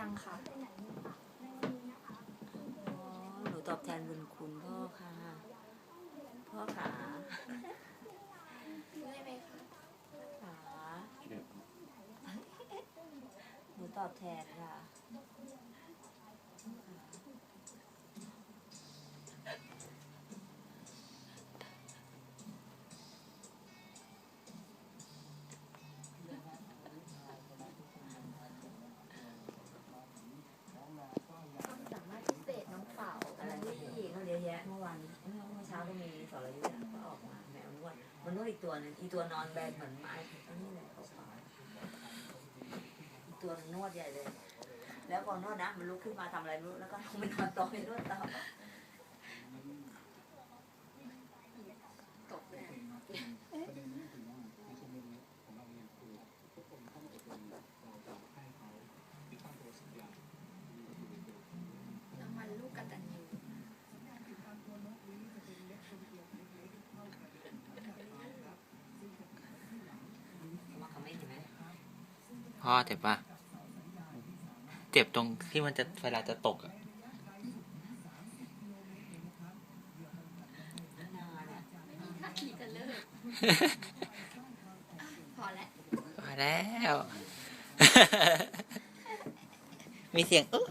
ยังค่ะอ๋อหนูตอบแทนบุญคุณพ่อค่ะ พ่อขาได้ไหมคะขาหนูตอบแทนค่ะ สรยุทธ์ก็ออกมาแมวนวดมันนวดอีกตัวหนึงอีตัวนอนแบนเหมือนไม้อันนี้เลยเขาขาอีกตัวนึงนวดใหญ่เลย แล้วพอนวดนะมันลุกขึ้นมาทำอะไรไม่รู้แล้วก็ลงไปนอนต่อไปนวดต่อ ตกเลย รางวัลลูกกตัญญู มาคอมเมนต์เห็นไหม พ่อเจ็บปะเจ็บตรงที่มันจะเวลาจะตกอะนาเนี่ยไม่มีท่าทีจะเลิกพอแล้วมาแล้ว มีเสียงเออ